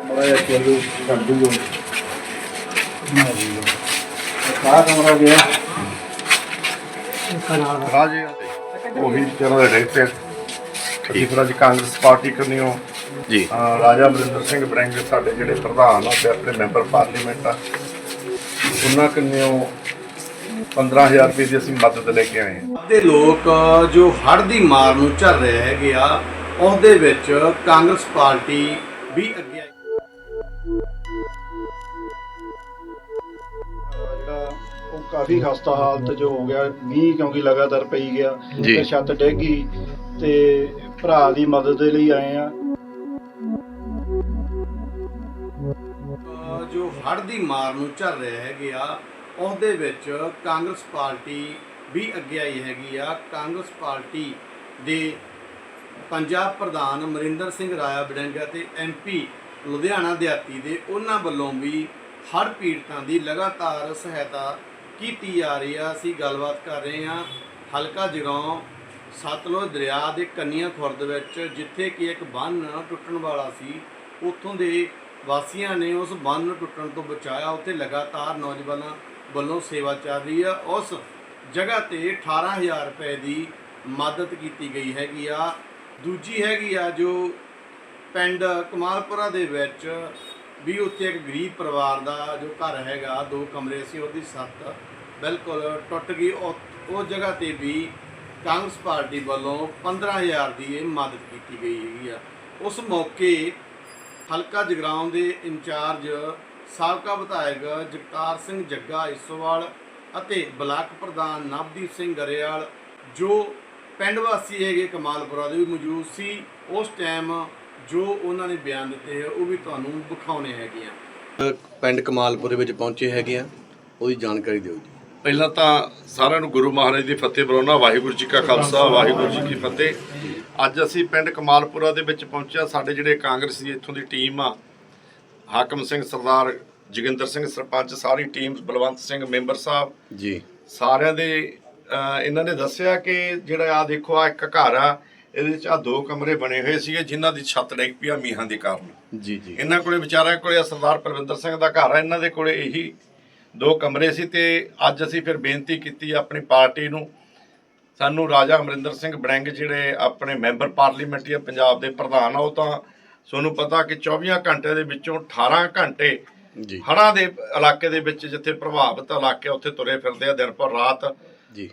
ਕਮਰਾ ਜਾਂ ਚਲੋ ਕਰ ਦੂੰਗਾ। ਕਾ ਕਮਰਾ ਗਿਆ। ਰਾਜੇ ਉਹੀ ਚੈਨਲ ਦੇ ਡਾਇਰੈਕਟਰ ਅਸੀਂ ਫਿਰ ਅੱਜ ਕਾਂਗਰਸ ਪਾਰਟੀ ਕਰਨੀਓ ਜੀ। ਅਹ ਰਾਜਾ ਅਮਰਿੰਦਰ ਸਿੰਘ ਬਰੰਗ ਸਾਡੇ ਜਿਹੜੇ ਪ੍ਰਧਾਨ ਆ ਤੇ ਆਪਣੇ ਮੈਂਬਰ ਪਾਰਲੀਮੈਂਟ ਆ। ਉਹਨਾਂ ਕੰਨਿਓ 15000 ਰੁਪਏ ਦੀ ਅਸੀਂ ਮਦਦ ਲੈ ਕੇ ਆਏ ਹਾਂ। ਦੇ ਲੋਕ ਜੋ ਹੜ੍ਹ ਦੀ ਮਾਰ ਨੂੰ ਝੱਲ ਰਹੇ ਹੈਗੇ ਆ ਉਹਦੇ ਵਿੱਚ ਕਾਂਗਰਸ ਪਾਰਟੀ ਵੀ ਅੱਗੇ ਕਾਫੀ ਖਸਤਾ ਹਾਲਤ ਜੋ ਹੋ ਗਿਆ ਮੀਂਹ ਕਿਉਂਕਿ ਲਗਾਤਾਰ ਪਈ ਗਿਆ। ਤੇ ਛੱਤ ਡਿੱਗ ਗਈ ਤੇ ਭਰਾ ਦੀ ਮਦਦ ਦੇ ਲਈ ਆਏ ਆ ਜੋ ਹੜ੍ਹ ਦੀ ਮਾਰ ਨੂੰ ਝੱਲ ਰਹੇ ਹੈਗੇ ਆ ਉਹਦੇ ਵਿੱਚ ਕਾਂਗਰਸ ਪਾਰਟੀ ਵੀ ਅੱਗੇ ਆਈ ਹੈਗੀ ਆ ਕਾਂਗਰਸ ਪਾਰਟੀ ਦੇ ਪੰਜਾਬ ਪ੍ਰਧਾਨ ਅਮਰਿੰਦਰ ਸਿੰਘ ਰਾਇਆ ਬੜੰਗਾ ਤੇ ਐਮਪੀ ਲੁਧਿਆਣਾ ਦਿਹਾਤੀ ਦੇ ਉਹਨਾਂ ਵੱਲੋਂ ਵੀ ਹੜ੍ਹ ਪੀੜਤਾਂ ਦੀ ਲਗਾਤਾਰ ਸਹਾਇਤਾ ਕੀਤੀ ਜਾ ਰਹੀ ਆ, ਅਸੀਂ ਗੱਲਬਾਤ ਕਰ ਰਹੇ ਹਾਂ ਹਲਕਾ ਜਗਾਉਂ ਸਤਲੁਜ ਦਰਿਆ ਦੇ ਕੰਨੀਆਂ ਖੁਰਦ ਵਿੱਚ, ਜਿੱਥੇ ਕਿ ਇੱਕ ਬੰਨ ਟੁੱਟਣ ਵਾਲਾ ਸੀ। ਉੱਥੋਂ ਦੇ ਵਾਸੀਆਂ ਨੇ ਉਸ ਬੰਨ ਨੂੰ ਟੁੱਟਣ ਤੋਂ ਬਚਾਇਆ। ਉੱਥੇ ਲਗਾਤਾਰ ਨੌਜਵਾਨਾਂ ਵੱਲੋਂ ਸੇਵਾ ਚੱਲ ਰਹੀ ਆ। ਉਸ ਜਗ੍ਹਾ ਤੇ 18000 ਰੁਪਏ ਦੀ ਮਦਦ ਕੀਤੀ ਗਈ ਹੈਗੀ ਆ। ਦੂਜੀ ਹੈਗੀ ਆ ਜੋ ਪਿੰਡ ਕਮਾਲਪੁਰਾ ਦੇ ਵਿੱਚ ਵੀ ਉੱਥੇ ਇੱਕ ਗਰੀਬ ਪਰਿਵਾਰ ਦਾ ਜੋ ਘਰ ਹੈਗਾ, ਦੋ ਕਮਰੇ ਸੀ ਉਹਦੀ ਛੱਤ ਬਿਲਕੁਲ ਟੁੱਟ ਗਈ। ਉਹ ਉਹ ਜਗ੍ਹਾ ਤੇ ਵੀ ਕਾਂਗਰਸ ਪਾਰਟੀ ਵੱਲੋਂ 15000 ਦੀ ਇਹ ਮਦਦ ਕੀਤੀ ਗਈ ਹੈਗੀ ਆ। ਉਸ ਮੌਕੇ ਹਲਕਾ ਜਗਰਾਉਂ ਦੇ ਇੰਚਾਰਜ, ਸਾਬਕਾ ਵਿਧਾਇਕ ਜਗਤਾਰ ਸਿੰਘ ਜੱਗਾ ਇਸੋਵਾਲ ਅਤੇ ਬਲਾਕ ਪ੍ਰਧਾਨ ਨਵਦੀਪ ਸਿੰਘ ਗਰੇਵਾਲ, ਜੋ ਪਿੰਡ ਵਾਸੀ ਹੈਗੇ ਕਮਾਲਪੁਰਾ ਦੇ ਵੀ ਮੌਜੂਦ ਸੀ, ਉਸ ਟਾਈਮ ਜੋ ਉਹਨਾਂ ਨੇ ਬਿਆਨ ਦਿੱਤੇ ਹੈ ਉਹ ਵੀ ਤੁਹਾਨੂੰ ਵਿਖਾਉਣੇ ਹੈਗੇ ਆ। ਪਿੰਡ ਕਮਾਲਪੁਰੇ ਵਿੱਚ ਪਹੁੰਚੇ ਹੈਗੇ ਆ ਉਹਦੀ ਜਾਣਕਾਰੀ ਦਿਓ ਜੀ। ਪਹਿਲਾਂ ਤਾਂ ਸਾਰਿਆਂ ਨੂੰ ਗੁਰੂ ਮਹਾਰਾਜ ਦੀ ਫਤਿਹ ਬੁਲਾਉਣਾ ਵਾਹਿਗੁਰੂ ਜੀ ਕਾ ਖਾਲਸਾ ਵਾਹਿਗੁਰੂ ਜੀ ਕੀ ਫਤਿਹ। ਅੱਜ ਅਸੀਂ ਪਿੰਡ ਕਮਾਲਪੁਰਾ ਦੇ ਵਿੱਚ ਪਹੁੰਚਿਆ ਸਾਡੇ ਜਿਹੜੇ ਕਾਂਗਰਸ ਦੀ ਇੱਥੋਂ ਦੀ ਟੀਮ ਆ ਹਾਕਮ ਸਿੰਘ ਸਰਦਾਰ ਜੋਗਿੰਦਰ ਸਿੰਘ ਸਰਪੰਚ ਸਾਰੀ ਟੀਮ ਬਲਵੰਤ ਸਿੰਘ ਮੈਂਬਰ ਸਾਹਿਬ। ਜੀ। ਸਾਰਿਆਂ ਦੇ ਇਹਨਾਂ ਨੇ ਦੱਸਿਆ ਕਿ ਜਿਹੜਾ ਆ ਦੇਖੋ ਆ ਇੱਕ ਘਰ ਆ ਇਹਦੇ ਚ ਆ ਦੋ ਕਮਰੇ ਬਣੇ ਹੋਏ ਸੀਗੇ ਜਿਨ੍ਹਾਂ ਦੀ ਛੱਤ ਡਿੱਗ ਪਈ ਆ ਮੀਂਹਾਂ ਦੇ ਕਾਰਨ। ਜੀ ਜੀ। ਇਹਨਾਂ ਕੋਲੇ ਵਿਚਾਰਿਆਂ ਕੋਲੇ ਆ ਸਰਦਾਰ ਪਰਵਿੰਦਰ ਸਿੰਘ ਦਾ ਘਰ ਆ ਇਹਨਾਂ ਦੇ ਕੋਲੇ ਇਹੀ ਦੋ ਕਮਰੇ ਸੀ ਤੇ ਅੱਜ ਅਸੀਂ ਫਿਰ ਬੇਨਤੀ ਕੀਤੀ ਆਪਣੀ ਪਾਰਟੀ ਨੂੰ। ਸਾਨੂੰ ਰਾਜਾ ਅਮਰਿੰਦਰ ਸਿੰਘ ਬੜਿੰਗ ਜਿਹੜੇ ਆਪਣੇ ਮੈਂਬਰ ਪਾਰਲੀਮੈਂਟ ਆ ਪੰਜਾਬ ਦੇ ਪ੍ਰਧਾਨ ਆ ਉਹ ਤਾਂ ਤੁਹਾਨੂੰ ਪਤਾ ਕਿ 24 ਘੰਟੇ ਦੇ ਵਿੱਚੋਂ 18 ਘੰਟੇ ਜੀ। ਹੜ੍ਹਾਂ ਦੇ ਇਲਾਕੇ ਦੇ ਵਿੱਚ ਜਿੱਥੇ ਪ੍ਰਭਾਵਿਤ ਇਲਾਕੇ ਉੱਥੇ ਤੁਰੇ ਫਿਰਦੇ ਆ ਦਿਨ ਪਰ ਰਾਤ ਜੀ।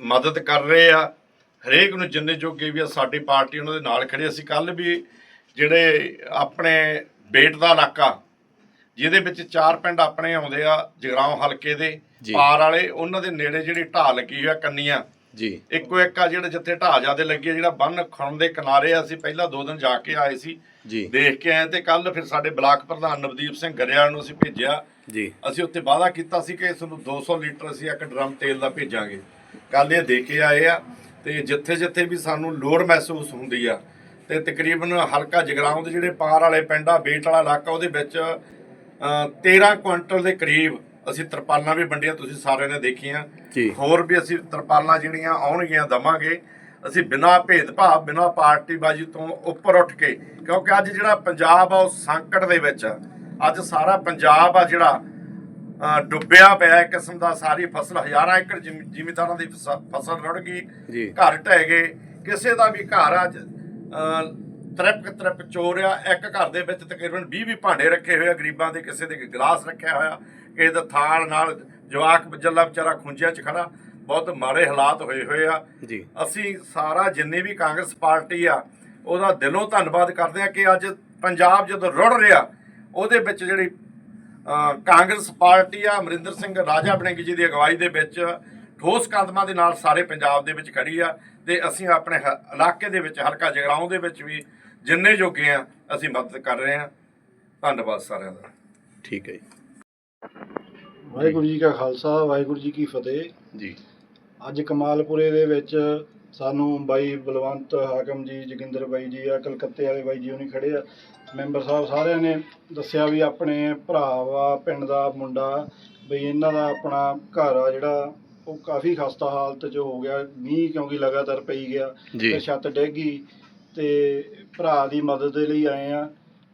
ਮਦਦ ਕਰ ਰਹੇ ਆ। ਹਰੇਕ ਨੂੰ ਜਿੰਨੇ ਜੋਗੇ ਵੀ ਆ ਸਾਡੀ ਪਾਰਟੀ ਉਹਨਾਂ ਦੇ ਨਾਲ ਖੜੀ ਅਸੀਂ ਕੱਲ ਵੀ ਜਿਹੜੇ ਆਪਣੇ ਬੇਟ ਦਾ ਇਲਾਕਾ ਜਿਹਦੇ ਵਿੱਚ ਚਾਰ ਪਿੰਡ ਆਪਣੇ ਆਉਂਦੇ ਆ ਜਗਰਾਉਂ ਹਲਕੇ ਦੇ। ਪਾਰ ਵਾਲੇ ਉਹਨਾਂ ਦੇ ਨੇੜੇ ਜਿਹੜੀ ਢਾਹ ਲੱਗੀ ਹੋਈ ਆ ਕੰਨੀਆਂ। ਜੀ। ਇੱਕੋ ਇੱਕ ਆ ਜਿਹੜਾ ਜਿੱਥੇ ਢਾਹ ਜਿਆਦੇ ਲੱਗੀ ਜਿਹੜਾ ਬੰਨ ਖੁਣ ਦੇ ਕਿਨਾਰੇ ਆ ਅਸੀਂ ਪਹਿਲਾਂ ਦੋ ਦਿਨ ਜਾ ਕੇ ਆਏ ਸੀ। ਜੀ। ਦੇਖ ਕੇ ਆਏ ਤੇ ਕੱਲ ਫਿਰ ਸਾਡੇ ਬਲਾਕ ਪ੍ਰਧਾਨ ਨਵਦੀਪ ਸਿੰਘ ਗਰੇਵਾਲ ਨੂੰ ਅਸੀਂ ਭੇਜਿਆ। ਜੀ। ਅਸੀਂ ਉੱਥੇ ਵਾਅਦਾ ਕੀਤਾ ਸੀ ਕਿ ਤੁਹਾਨੂੰ 200 ਲੀਟਰ ਅਸੀਂ ਇੱਕ ਡਰਮ ਤੇਲ ਦਾ ਭੇਜਾਂਗੇ। ਕੱਲ ਇਹ ਦੇ ਕੇ ਆਏ ਆ। ਤੇ ਜਿੱਥੇ ਜਿੱਥੇ ਵੀ ਸਾਨੂੰ ਲੋੜ ਮਹਿਸੂਸ ਹੁੰਦੀ ਆ ਤੇ ਤਕਰੀਬਨ ਹਲਕਾ ਜਗਰਾਉਂ ਦੇ ਜਿਹੜੇ ਪਾਰ ਵਾਲੇ ਪਿੰਡ ਆ ਬੇਟ ਵਾਲਾ ਇਲਾਕਾ ਉਹਦੇ ਵਿੱਚ ਅ, 13 ਕੁਇੰਟਲ ਦੇ ਕਰੀਬ ਅਸੀਂ ਤਰਪਾਲਾਂ ਵੀ ਵੰਡੀਆਂ ਤੁਸੀਂ ਸਾਰਿਆਂ ਨੇ ਦੇਖੀਆਂ। ਹੋਰ ਵੀ ਅਸੀਂ ਤਰਪਾਲਾਂ ਜਿਹੜੀਆਂ ਆਉਣਗੀਆਂ ਦਵਾਂਗੇ। ਅਸੀਂ ਬਿਨਾਂ ਭੇਦਭਾਵ ਬਿਨਾਂ ਪਾਰਟੀਬਾਜ਼ੀ ਤੋਂ ਉੱਪਰ ਉੱਠ ਕੇ ਕਿਉਂਕਿ ਅੱਜ ਜਿਹੜਾ ਪੰਜਾਬ ਆ ਉਹ ਸੰਕਟ ਦੇ ਵਿੱਚ ਆ। ਅੱਜ ਸਾਰਾ ਪੰਜਾਬ ਆ ਜਿਹੜਾ ਡੁੱਬਿਆ ਪਿਆ ਇੱਕ ਕਿਸਮ ਦਾ ਸਾਰੀ ਫਸਲ ਹਜ਼ਾਰਾਂ ਏਕੜ ਜ਼ਿਮੀ- ਜ਼ਿਮੀਂਦਾਰਾਂ ਦੀ ਫਸ- ਫਸਲ ਰੁੜ ਗਈ। ਘਰ ਢਹਿ ਗਏ। ਕਿਸੇ ਦਾ ਵੀ ਘਰ ਅੱਜ ਤਰਪ ਤਰਪ ਚੋਰ ਆ ਇੱਕ ਘਰ ਦੇ ਵਿੱਚ ਤਕਰੀਬਨ 20 20 ਭਾਂਡੇ ਰੱਖੇ ਹੋਏ ਆ ਗਰੀਬਾਂ ਦੇ ਕਿਸੇ ਦੇ ਗਲਾਸ ਰੱਖਿਆ ਹੋਇਆ ਕਿਸੇ ਦਾ ਥਾਲ ਨਾਲ ਜਵਾਕ ਜੱਲਾ ਵਿਚਾਰਾ ਖੁੰਝਿਆਂ 'ਚ ਖੜਾ ਬਹੁਤ ਮਾੜੇ ਹਾਲਾਤ ਹੋਏ ਹੋਏ ਆ। ਜੀ। ਅਸੀਂ ਸਾਰਾ ਜਿੰਨੇ ਵੀ ਕਾਂਗਰਸ ਪਾਰਟੀ ਆ ਉਹਦਾ ਦਿਲੋਂ ਧੰਨਵਾਦ ਕਰਦੇ ਆ ਕਿ ਅੱਜ ਪੰਜਾਬ ਜਦੋਂ ਰੁੜ ਰਿਹਾ ਉਹਦੇ ਵਿੱਚ ਜਿਹੜੀ ਕਾਂਗਰਸ ਪਾਰਟੀ ਆ ਅਮਰਿੰਦਰ ਸਿੰਘ ਰਾਜਾ ਬਣੇਗੀ ਜੀ ਦੀ ਅਗਵਾਈ ਦੇ ਵਿੱਚ ਠੋਸ ਕਦਮਾਂ ਦੇ ਨਾਲ ਸਾਰੇ ਪੰਜਾਬ ਦੇ ਵਿੱਚ ਖੜੀ ਆ ਤੇ ਅਸੀਂ ਆਪਣੇ ਹ- ਇਲਾਕੇ ਦੇ ਵਿੱਚ ਹਲਕਾ ਜਗਰਾਉਂ ਦੇ ਵਿੱਚ ਵੀ ਜਿੰਨੇ ਜੋਗੇ ਆ ਅਸੀਂ ਮਦਦ ਕਰ ਰਹੇ ਆ। ਧੰਨਵਾਦ ਸਾਰਿਆਂ ਦਾ। ਠੀਕ ਹੈ ਜੀ। ਵਾਹਿਗੁਰੂ ਜੀ ਕਾ ਖਾਲਸਾ ਵਾਹਿਗੁਰੂ ਜੀ ਕੀ ਫਤਿਹ। ਜੀ। ਅੱਜ ਕਮਾਲਪੁਰੇ ਦੇ ਵਿੱਚ ਸਾਨੂੰ ਬਾਈ ਬਲਵੰਤ ਹਾਕਮ ਜੀ ਜੋਗਿੰਦਰ ਬਾਈ ਜੀ ਆ ਕਲਕੱਤੇ ਵਾਲੇ ਬਾਈ ਜੀ ਉਹਨੀ ਖੜੇ ਆ। ਮੈਂਬਰ ਸਾਹਿਬ ਸਾਰਿਆਂ ਨੇ ਦੱਸਿਆ ਵੀ ਆਪਣੇ ਭਰਾ ਵਾ ਪਿੰਡ ਦਾ ਮੁੰਡਾ ਬਈ ਇਹਨਾਂ ਦਾ ਆਪਣਾ ਘਰ ਆ ਜਿਹੜਾ ਉਹ ਕਾਫੀ ਖਸਤਾ ਹਾਲਤ 'ਚ ਹੋ ਗਿਆ ਮੀਂਹ ਕਿਉਂਕਿ ਲਗਾਤਾਰ ਪਈ ਗਿਆ। ਤੇ ਛੱਤ ਡਿੱਗ ਗਈ ਤੇ ਭਰਾ ਦੀ ਮਦਦ ਦੇ ਲਈ ਆਏ ਆ।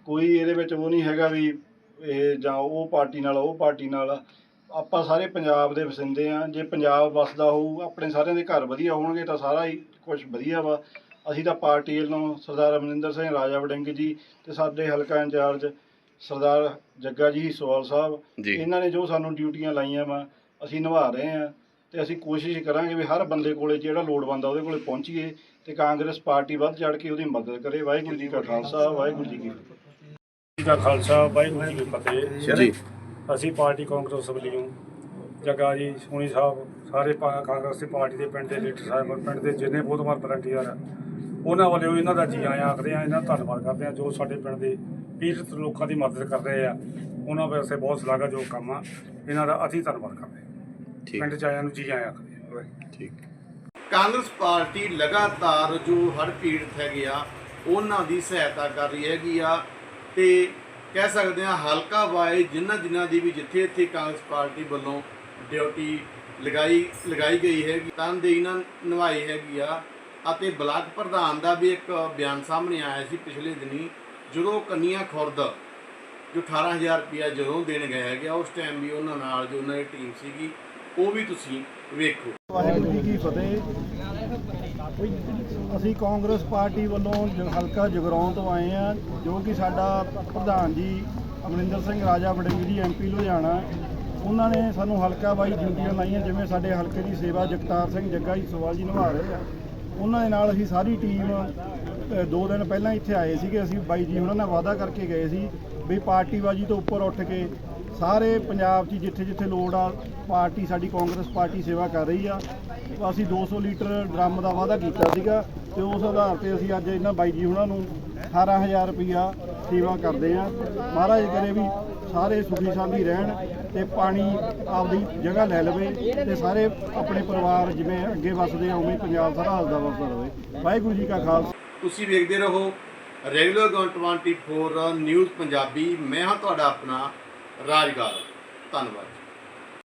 ਕੋਈ ਇਹਦੇ ਵਿੱਚ ਉਹ ਨਹੀਂ ਹੈਗਾ ਵੀ ਇਹ ਜਾਂ ਉਹ ਪਾਰਟੀ ਨਾਲ ਉਹ ਪਾਰਟੀ ਨਾਲ ਆਪਾਂ ਸਾਰੇ ਪੰਜਾਬ ਦੇ ਵਸਿੰਦੇ ਆ ਜੇ ਪੰਜਾਬ ਵਸਦਾ ਹੋਊ ਆਪਣੇ ਸਾਰਿਆਂ ਦੇ ਘਰ ਵਧੀਆ ਹੋਣਗੇ ਤਾਂ ਸਾਰਾ ਹੀ ਕੁਝ ਵਧੀਆ ਵਾ। ਅਸੀਂ ਤਾਂ ਪਾਰਟੀ ਵੱਲੋਂ ਸਰਦਾਰ ਅਮਰਿੰਦਰ ਸਿੰਘ ਰਾਜਾ ਵੜਿੰਗ ਜੀ ਤੇ ਸਾਡੇ ਹਲਕਾ ਇੰਚਾਰਜ ਸਰਦਾਰ ਜੱਗਾ ਜੀ ਹੀਸੋਵਾਲ ਸਾਹਿਬ ਇਹਨਾਂ ਨੇ ਜੋ ਸਾਨੂੰ ਡਿਊਟੀਆਂ ਲਾਈਆਂ ਵਾ ਅਸੀਂ ਨਿਭਾ ਰਹੇ ਆ ਤੇ ਅਸੀਂ ਕੋਸ਼ਿਸ਼ ਕਰਾਂਗੇ ਵੀ ਹਰ ਬੰਦੇ ਕੋਲੇ ਜਿਹੜਾ ਲੋੜਵੰਦ ਆ ਉਹਦੇ ਕੋਲੇ ਪਹੁੰਚੀਏ ਤੇ ਕਾਂਗਰਸ ਪਾਰਟੀ ਵੱਧ ਚੜ ਕੇ ਉਹਦੀ ਮਦਦ ਕਰੇ। ਵਾਹਿਗੁਰੂ ਜੀ ਕਾ ਖਾਲਸਾ ਵਾਹਿਗੁਰੂ ਜੀ ਕੀ ਫਤਿਹ। ਜੀ ਦਾ ਖਾਲਸਾ ਵਾਹਿਗੁਰੂ ਜੀ ਕੀ ਫਤਿਹ। ਜੀ। ਅਸੀਂ ਪਾਰਟੀ ਕਾਂਗਰਸ ਵੱਲੋਂ ਜੱਗਾ ਜੀ ਸੋਨੀ ਸਾਹਿਬ ਸਾਰੇ ਪਾ- ਕਾਂਗਰਸ ਦੀ ਪਾਰਟੀ ਦੇ ਪਿੰਡ ਦੇ ਲੀਡਰ ਸਾਹਿਬ ਪਿੰਡ ਦੇ ਜਿੰਨੇ ਬਹੁਤ ਵਾਰ ਵਲੰਟੀਅਰ ਆ ਉਹਨਾਂ ਵੱਲੋਂ ਇਹਨਾਂ ਦਾ ਜੀ ਆਇਆਂ ਆਖਦੇ ਆ ਇਹਨਾਂ ਦਾ ਧੰਨਵਾਦ ਕਰਦੇ ਆ ਜੋ ਸਾਡੇ ਪਿੰਡ ਦੇ ਪੀੜਤ ਲੋਕਾਂ ਦੀ ਮਦਦ ਕਰ ਰਹੇ ਆ ਉਹਨਾਂ ਵਾਸਤੇ ਬਹੁਤ ਸ਼ਲਾਘਾ ਜੋ ਕੰਮ ਆ ਇਹਨਾਂ ਦਾ ਅਤੀ ਧੰਨਵਾਦ ਕਰਦੇ ਆ। ਠੀਕ। ਪਿੰਡ ਚ ਆਇਆਂ ਨੂੰ ਜੀ ਆਇਆਂ ਆਖਦੇ ਆ। ਠੀਕ। ਕਾਂਗਰਸ ਪਾਰਟੀ ਲਗਾਤਾਰ ਜੋ ਹੜ੍ਹ ਪੀੜਤ ਹੈਗੇ ਆ ਉਹਨਾਂ ਦੀ ਸਹਾਇਤਾ ਕਰ ਰਹੀ ਹੈਗੀ ਆ ਤੇ ਕਹਿ ਸਕਦੇ ਆ ਹਲਕਾ ਵਾਏ ਜਿਨ੍ਹਾਂ ਜਿਨ੍ਹਾਂ ਦੀ ਵੀ ਜਿੱਥੇ ਇੱਥੇ ਕਾਂਗਰਸ ਪਾਰਟੀ ਵੱਲੋਂ ਡਿਊਟੀ ਲਗਾਈ ਲਗਾਈ ਗਈ ਹੈਗੀ, ਤਨਦੇਹੀ ਨਾਲ ਨਿਭਾਈ ਹੈਗੀ ਆ ਅਤੇ ਬਲਾਕ ਪ੍ਰਧਾਨ ਦਾ ਵੀ ਇੱਕ ਬਿਆਨ ਸਾਹਮਣੇ ਆਇਆ ਸੀ ਪਿਛਲੇ ਦਿਨੀ, ਜਦੋਂ ਕੰਨੀਆਂ ਖੁਰਦ, ਜੋ 18000 ਰੁਪਇਆ ਜਦੋਂ ਦੇਣ ਗਿਆ ਹੈਗਾ ਉਸ ਟਾਈਮ ਵੀ ਉਹਨਾਂ ਨਾਲ ਜੋ ਉਹਨਾਂ ਦੀ ਟੀਮ ਸੀਗੀ, ਉਹ ਵੀ ਤੁਸੀਂ ਵੇਖੋ। ਵਾਹਿਗੁਰੂ ਜੀ ਕੀ ਫਤਿਹ। ਅਸੀਂ ਕਾਂਗਰਸ ਪਾਰਟੀ ਵੱਲੋਂ ਜ- ਹਲਕਾ ਜਗਰਾਉਂ ਤੋਂ ਆਏ ਆ ਜੋ ਕਿ ਸਾਡਾ ਪ੍ਰਧਾਨ ਜੀ ਅਮਰਿੰਦਰ ਸਿੰਘ ਰਾਜਾ ਵੜਿੰਗ ਜੀ ਐਮਪੀ ਲੁਧਿਆਣਾ, ਉਹਨਾਂ ਨੇ ਸਾਨੂੰ ਹਲਕਾ ਬਾਈ ਡਿਊਟੀਆਂ ਲਾਈਆਂ, ਜਿਵੇਂ ਸਾਡੇ ਹਲਕੇ ਦੀ ਸੇਵਾ ਜਗਤਾਰ ਸਿੰਘ ਜੱਗਾ ਜੀ ਸਵਾਲ ਜੀ ਨਿਭਾ ਰਹੇ ਆ। ਉਹਨਾਂ ਦੇ ਨਾਲ ਅਸੀਂ ਸਾਰੀ ਟੀਮ ਦੋ ਦਿਨ ਪਹਿਲਾਂ ਇੱਥੇ ਆਏ ਸੀਗੇ, ਅਸੀਂ ਬਾਈ ਜੀ ਉਹਨਾਂ ਨਾਲ ਵਾਅਦਾ ਕਰਕੇ ਗਏ ਸੀ ਵੀ ਪਾਰਟੀਬਾਜੀ ਤੋਂ ਉੱਪਰ ਉੱਠ ਕੇ ਸਾਰੇ ਪੰਜਾਬ 'ਚ ਜਿੱਥੇ ਜਿੱਥੇ ਲੋੜ ਆ, ਪਾਰਟੀ ਸਾਡੀ ਕਾਂਗਰਸ ਪਾਰਟੀ ਸੇਵਾ ਕਰ ਰਹੀ ਆ। ਅਸੀਂ 200 ਲੀਟਰ ਡਰਮ ਦਾ ਵਾਅਦਾ ਕੀਤਾ ਸੀਗਾ ਤੇ ਉਸ ਆਧਾਰ ਤੇ ਅਸੀਂ ਅੱਜ ਇਹਨਾਂ ਬਾਈ ਜੀ ਉਹਨਾਂ ਨੂੰ 18000 ਰੁਪਈਆ ਸੇਵਾ ਕਰਦੇ ਆ। ਮਹਾਰਾਜ ਕਰੇ ਵੀ ਸਾਰੇ ਸੁਖੀ ਸਾਂਦੀ ਰਹਿਣ ਤੇ ਪਾਣੀ ਆਪਦੀ ਜਗ੍ਹਾ ਲੈ ਲਵੇ ਤੇ ਸਾਰੇ ਆਪਣੇ ਪਰਿਵਾਰ ਜਿਵੇਂ ਅੱਗੇ ਵੱਸਦੇ ਆ, ਉਵੇਂ ਪੰਜਾਬ ਸਾਰਾ ਹੱਸਦਾ ਵਸਦਾ ਰਹੇ। ਵਾਹਿਗੁਰੂ ਜੀ ਕਾ ਖਾਲਸਾ। ਤੁਸੀਂ ਵੇਖਦੇ ਰਹੋ ਰੈਗੂਲਰ 24 ਨਿਊਜ਼ ਪੰਜਾਬੀ। ਮੈਂ ਹਾਂ ਤੁਹਾਡਾ ਆਪਣਾ ਰਾਜਗਾਰ ਧੰਨਵਾਦ